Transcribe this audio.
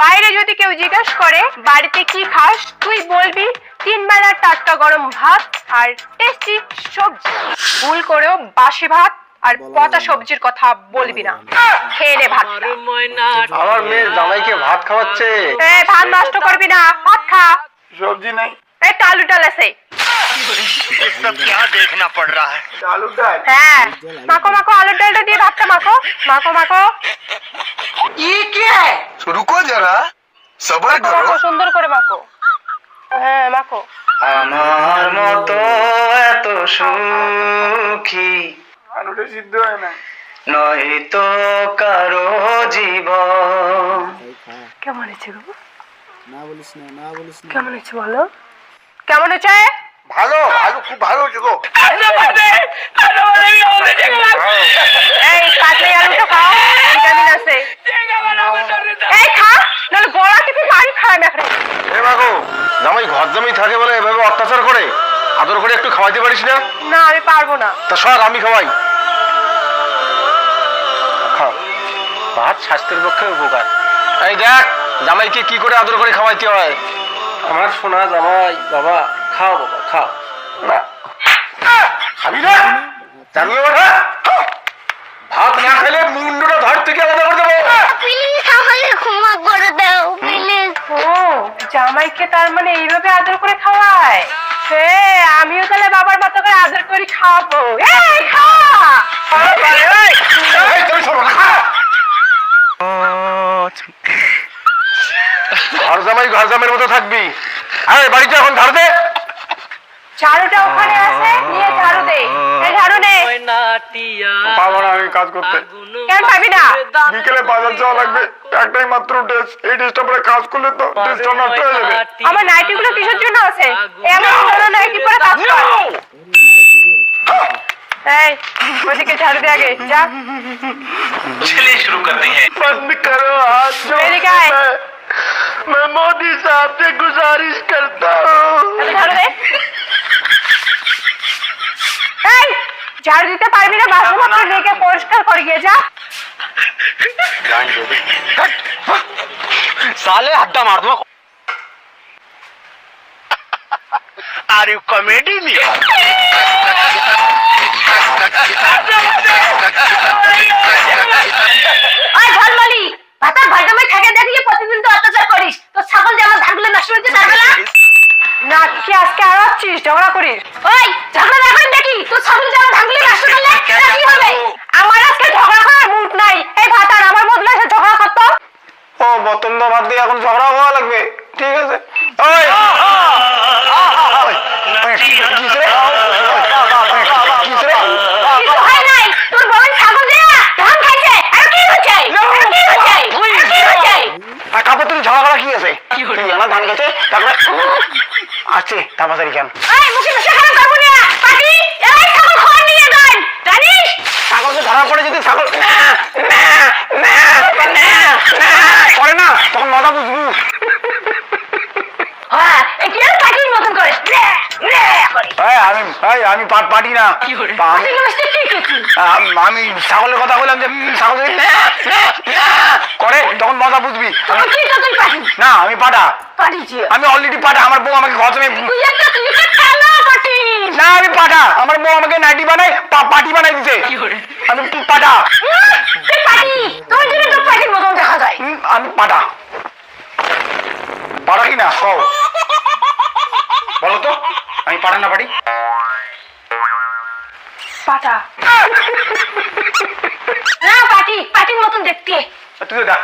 বাইরে যদি কেউ জিজ্ঞেস করে বাড়িতে কি খাস তুই বলবি তিন বেলার টাটকা গরম ভাত আর টেস্টি সবজি ভুল করেও বাসি ভাত আর পচা সবজির কথা বলবি না খেয়ে নে ভাত আমার মেয়ে জামাইকে ভাত খাওয়াচ্ছে এ ভাত নষ্ট করবি না ভাত খা সবজি নাই এই তো আলু ডাল আছে ये सब क्या देखना पड़ रहा है আলু ডাল হ্যাঁ মাখো মাখো আলুর ডালটা দিয়ে ভাতটা মাখো মাখো মাখো রুকো যারা। সবার করো সুন্দর করে মাখো। হ্যাঁ মাখো। আমার মতো এত সুখী। আলুটা সিদ্ধ হয় না। কারও জীব কেমন হয়েছে গো? না বলিস না না বলিস না। কেমন হয়েছে বলো? কেমন হয়েছে? ভালো ভালো খুব ভালো হয়েছে গো। জামাই ঘর জামাই থাকে বলে এভাবে অত্যাচার করে? আদর করে একটু খাওয়াইতে পারিস না? না আমি পারব না। তা সর আমি খাওয়াই। ভাত স্বাস্থ্যের পক্ষে উপকার। এই দেখ জামাইকে কি করে আদর করে খাওয়াইতে হয়? আমার সোনা জামাই বাবা খাও বাবা খাও। না। খাবি না? জানলে ওঠা ভাত না খেলে মুন্ডটা ধর থেকে আলাদা করে দেবো। ক্ষমা করে জামাইকে তার মানে এইভাবে আদর করে খাওয়ায়? সে, আমিও তাহলে বাবার মতো করে আদর করে খাওয়াবো। ঘর জামাই, ঘর জামাইয়ের মতো থাকবি। আরে বাড়িতে এখন ধার দে। ঝাড়ুটা ওখানে আছে নিয়ে ঝাড়ু দে এই ঝাড়ু নে পারবো না আমি কাজ করতে কেন পাবি না বিকেলে বাজার যাওয়া লাগবে একটাই মাত্র টেস্ট এই টেস্টটা পরে কাজ করলে তো টেস্টটা নষ্ট হয়ে যাবে আমার নাইটি গুলো কিসের জন্য আছে এমন ধরো নাইটি পরে কাজ কর এই ওদিকে ঝাড়ু দে আগে যা चलिए शुरू करते हैं बंद करो हाथ जो এদিকে আয় मैं मोदी साहब से गुजारिश करता हूँ এত ঝাড়ু দে এই ঝাড়ু দিতে পারবি না বাথরুম লেগে পরিষ্কার করে গিয়ে যা साले हड्डा मार दूंगा आर यू कॉमेडी में ওই ঝলমলি ভাতার ভাইটামে থাকে দেখিয়ে কি আজকে আর আসছিস ঝগড়া করিস? ওই ঝগড়া না করেন দেখি তোর ছাগল যে ধানগুলো নষ্ট করলে কি হবে? আমার আজকে ঝগড়া করার মুড নাই। এই ভাতার আমার বদলে এসে ঝগড়া করতো। ও বোতল তো বাদ দিয়ে এখন ঝগড়া হওয়া লাগবে। ঠিক আছে? ওই! কি কি কি ঝগড়া করা কি আছে? তুই আমার ধান গেছে তারপরে আছে তাড়াতাড়ি কেন এই মুখে মিশে খারাপ করব না। পাটি এই ছাগল খাওয়া নিয়ে যান। জানিস? ছাগলকে ধরা পড়ে যদি ছাগল না, না, না, না, না করে না তখন মজা বুঝব। হ্যাঁ আমি পাট না। আমি- ছাগলের কথা বললাম যে ছাগল করে তখন মজা বুঝবি। না আমি পাটা। আমি অলরেডি পাটা আমার বউ আমাকে পাটি না আমি পাটা আমার বউ আমাকে নাইটি বানাই পা- পাটি বানাই দিতে আমি যায়। আমি পাটা পাটা কি না? কও। বলো তো আমি পাটা না পাটি পাটা না পাটি পাটির মতন দেখতে। তুই দেখ!